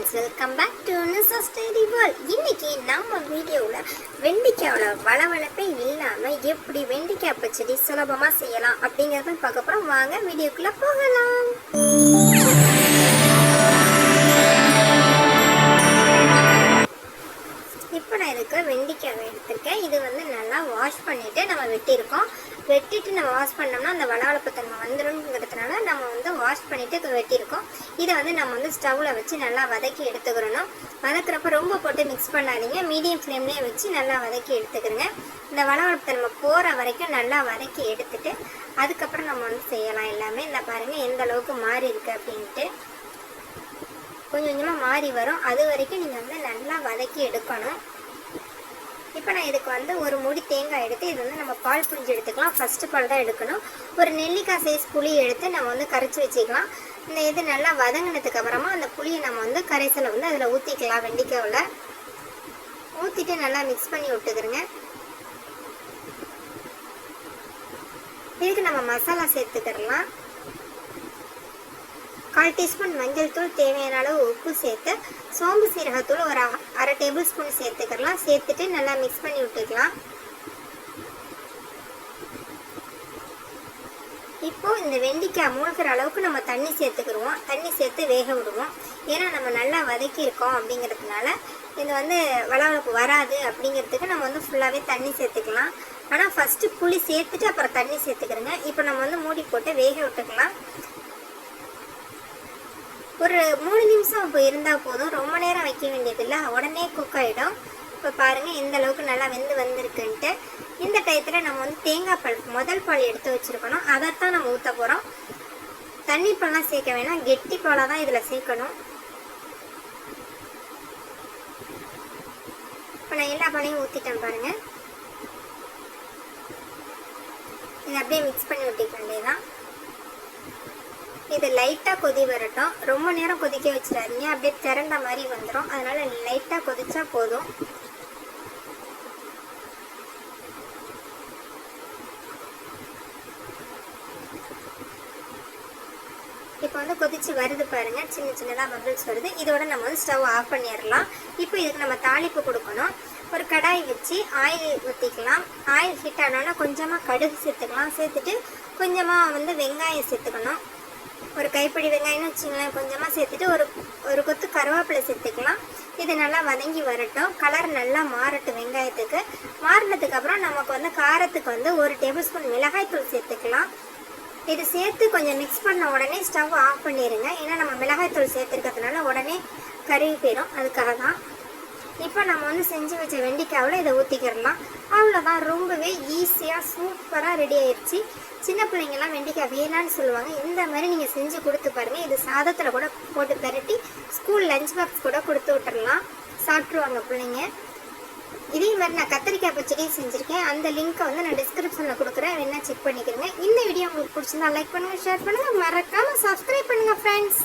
Friends welcome back to study world இன்னைக்கு நம்ம வீடியோவில் வெண்டைக்காயோட வளவளப்பே இல்லாமல் எப்படி வெண்டைக்காய் பச்சடி சுலபமாக செய்யலாம் அப்படிங்கிறத பார்க்க போகிறோம் வாங்க வீடியோக்குள்ளே போகலாம். இப்போ நான் இதுக்கு வெண்டைக்காய் எடுத்திருக்கேன். இது வந்து நல்லா வாஷ் பண்ணிவிட்டு நம்ம வெட்டியிருக்கோம். வெட்டிட்டு நம்ம வாஷ் பண்ணோம்னா அந்த வளவளப்பு தன்மை வந்துடும்ங்கிறதுனால நம்ம வந்து வாஷ் பண்ணிவிட்டு வெட்டியிருக்கோம். இதை வந்து நம்ம வந்து ஸ்டவ்வில் வச்சு நல்லா வதக்கி எடுத்துக்கிறணும். வதக்குறப்ப ரொம்ப போட்டு மிக்ஸ் பண்ணாதீங்க. மீடியம் ஃப்ளேம்லேயே வச்சு நல்லா வதக்கி எடுத்துக்கிறங்க. இந்த வளவளப்பு தன்மை போகிற வரைக்கும் நல்லா வதக்கி எடுத்துட்டு அதுக்கப்புறம் நம்ம வந்து செய்யலாம் எல்லாமே. இந்த பாருங்கள் எந்த அளவுக்கு மாறி இருக்குது அப்படின்ட்டு. கொஞ்சம் கொஞ்சமாக மாறி வரும். அது வரைக்கும் நீங்கள் வந்து நல்லா வதக்கி எடுக்கணும். இப்போ நான் இதுக்கு வந்து ஒரு முடி தேங்காய் எடுத்து இது வந்து நம்ம பால் புழிஞ்சு எடுத்துக்கலாம். ஃபஸ்ட்டு பால் தான் எடுக்கணும். ஒரு நெல்லிக்காய் சைஸ் புளி எடுத்து நம்ம வந்து கரைச்சி வச்சுக்கலாம். இந்த இது நல்லா வதங்கினதுக்கு அப்புறமா அந்த புளியை நம்ம வந்து கரைசலை வந்து அதில் ஊற்றிக்கலாம் வெண்டிக்காவில் ஊற்றிட்டு நல்லா மிக்ஸ் பண்ணி விட்டுக்கிறேங்க இதுக்கு நம்ம மசாலா சேர்த்துக்கிடலாம். கால் டீஸ்பூன் மஞ்சள் தூள் தேவையான அளவு உப்பு சேர்த்து சோம்பு சீரகத்தூள் ஒரு அ- அரை டேபிள் ஸ்பூன் சேர்த்துக்கலாம். சேர்த்துட்டு நல்லா மிக்ஸ் பண்ணி விட்டுக்கலாம். இப்போ இந்த வெண்டிக்காய் மூழ்கிற அளவுக்கு நம்ம தண்ணி சேர்த்துக்கிடுவோம். தண்ணி சேர்த்து வேக விடுவோம். ஏன்னா நம்ம நல்லா வதக்கியிருக்கோம் அப்படிங்கிறதுனால இது வந்து வளவளப்பு வராது அப்படிங்கிறதுக்கு நம்ம வந்து ஃபுல்லாகவே தண்ணி சேர்த்துக்கலாம். ஆனால் ஃபஸ்ட்டு புளி சேர்த்துட்டு அப்புறம் தண்ணி சேர்த்துக்கிறோங்க இப்போ நம்ம வந்து மூடி போட்டு வேக விட்டுக்கலாம். ஒரு மூணு நிமிஷம் இப்போ இருந்தால் போதும். ரொம்ப நேரம் வைக்க வேண்டியதில்லை. உடனே குக் ஆகிடும் இப்போ பாருங்கள் எந்த அளவுக்கு நல்லா வெந்து வந்திருக்குன்ட்டு. இந்த டயத்தில் நம்ம வந்து தேங்காய் பால் முதல் பால் எடுத்து வச்சுருக்கணும். அதைத்தான் நம்ம ஊற்ற போகிறோம் தண்ணி பால்லாம் சேர்க்க வேணாம். கெட்டி பாலாக தான் இதில் சேர்க்கணும். இப்போ நான் எல்லா பாலையும் ஊற்றிட்டேன் பாருங்கள் இதை அப்படியே மிக்ஸ் பண்ணி விட்டுக்க வேண்டியதான் இது லைட்டாக கொதி வரட்டும். ரொம்ப நேரம் கொதிக்க வச்சிடாதீங்க. அப்படியே திரண்ட மாதிரி வந்துடும் அதனால் லைட்டாக கொதிச்சா போதும். இப்போ வந்து கொதிச்சு வருது பாருங்க. சின்ன சின்னதாக பபிள்ஸ் வருது. இதோட நம்ம வந்து ஸ்டவ் ஆஃப் பண்ணிடலாம். இப்போ இதுக்கு நம்ம தாளிப்பு கொடுக்கணும். ஒரு கடாய் வச்சு ஆயில் ஊற்றிக்கலாம் ஆயில் ஹீட் ஆனோன்னா கொஞ்சமாக கடுகு சேர்த்துக்கலாம். சேர்த்துட்டு கொஞ்சமாக வந்து வெங்காயம் சேர்த்துக்கணும். ஒரு கைப்பிடி வெங்காயம்னு வச்சுங்களேன் கொஞ்சமாக சேர்த்துட்டு ஒரு ஒரு கொத்து கருவேப்பிலை சேர்த்துக்கலாம். இது நல்லா வதங்கி வரட்டும். கலர் நல்லா மாறட்டும் வெங்காயத்துக்கு. மாறினதுக்கப்புறம் நமக்கு வந்து காரத்துக்கு வந்து ஒரு டேபிள் ஸ்பூன் மிளகாய்த்தூள் சேர்த்துக்கலாம். இது சேர்த்து கொஞ்சம் மிக்ஸ் பண்ண உடனே ஸ்டவ் ஆஃப் பண்ணிடுங்க ஏன்னா நம்ம மிளகாய்த்தூள் சேர்த்துருக்கிறதுனால உடனே கருகி போயிடும். அதுக்காக தான். இப்போ நம்ம வந்து செஞ்சு வச்ச வெண்டிக்காவில் இதை ஊற்றிக்கிடலாம் அவ்வளோதான் ரொம்பவே ஈஸியாக சூப்பராக ரெடி ஆயிடுச்சு சின்ன பிள்ளைங்கள்லாம் வெண்டைக்காய் வேணான்னு சொல்லுவாங்க. இந்த மாதிரி நீங்கள் செஞ்சு கொடுத்து பாருங்கள் இது சாதத்தில் கூட போட்டு பெரட்டி ஸ்கூல் லஞ்ச் பாக்ஸ் கூட கொடுத்து விட்டுறலாம். சாப்பிட்ருவாங்க பிள்ளைங்க. இதே மாதிரி நான் கத்திரிக்காய் பச்சடியும் செஞ்சுருக்கேன். அந்த லிங்க்கை வந்து நான் டிஸ்கிரிப்ஷனில் கொடுக்குறேன். வேணால் செக் பண்ணிக்கிறேங்க இந்த வீடியோ உங்களுக்கு பிடிச்சிருந்தா லைக் பண்ணுங்கள் ஷேர் பண்ணுங்கள் மறக்காமல் சப்ஸ்கிரைப் பண்ணுங்கள் ஃப்ரெண்ட்ஸ்